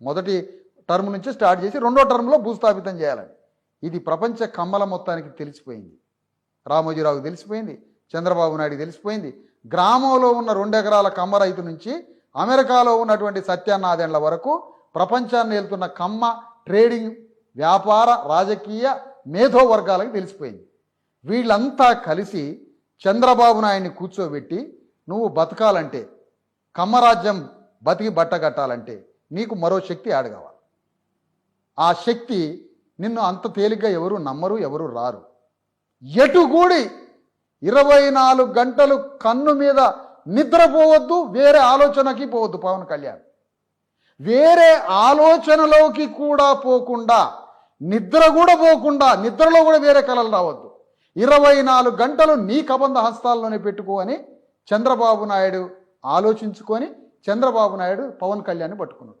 మొదటి టర్మ్ నుంచి స్టార్ట్ చేసి రెండో టర్మ్లో భూస్థాపితం చేయాలని. ఇది ప్రపంచ కమ్మల మొత్తానికి తెలిసిపోయింది. రామోజీరావుకి తెలిసిపోయింది చంద్రబాబు నాయుడు తెలిసిపోయింది. గ్రామంలో ఉన్న రెండు ఎకరాల కమ్మ రైతు నుంచి అమెరికాలో ఉన్నటువంటి సత్యానాథేళ్ళ వరకు ప్రపంచాన్ని వెళ్తున్న కమ్మ ట్రేడింగ్ వ్యాపార రాజకీయ మేధో వర్గాలకు తెలిసిపోయింది. వీళ్ళంతా కలిసి చంద్రబాబు నాయుడిని కూర్చోబెట్టి నువ్వు బతకాలంటే కమ్మరాజ్యం బతికి బట్ట కట్టాలంటే నీకు మరో శక్తి యాడ్ కావాలి. ఆ శక్తి నిన్ను అంత తేలిగ్గా ఎవరు నమ్మరు ఎవరు రారు. ఎటుగూడి ఇరవై నాలుగు గంటలు కన్ను మీద నిద్రపోవద్దు వేరే ఆలోచనకి పోవద్దు పవన్ కళ్యాణ్. వేరే ఆలోచనలోకి కూడా పోకుండా నిద్ర కూడా పోకుండా నిద్రలో కూడా వేరే కళలు రావద్దు. ఇరవై నాలుగు గంటలు నీ కబంధ హస్తాల్లోనే పెట్టుకో అని చంద్రబాబు నాయుడు ఆలోచించుకొని చంద్రబాబు నాయుడు పవన్ కళ్యాణ్ పట్టుకున్నాడు.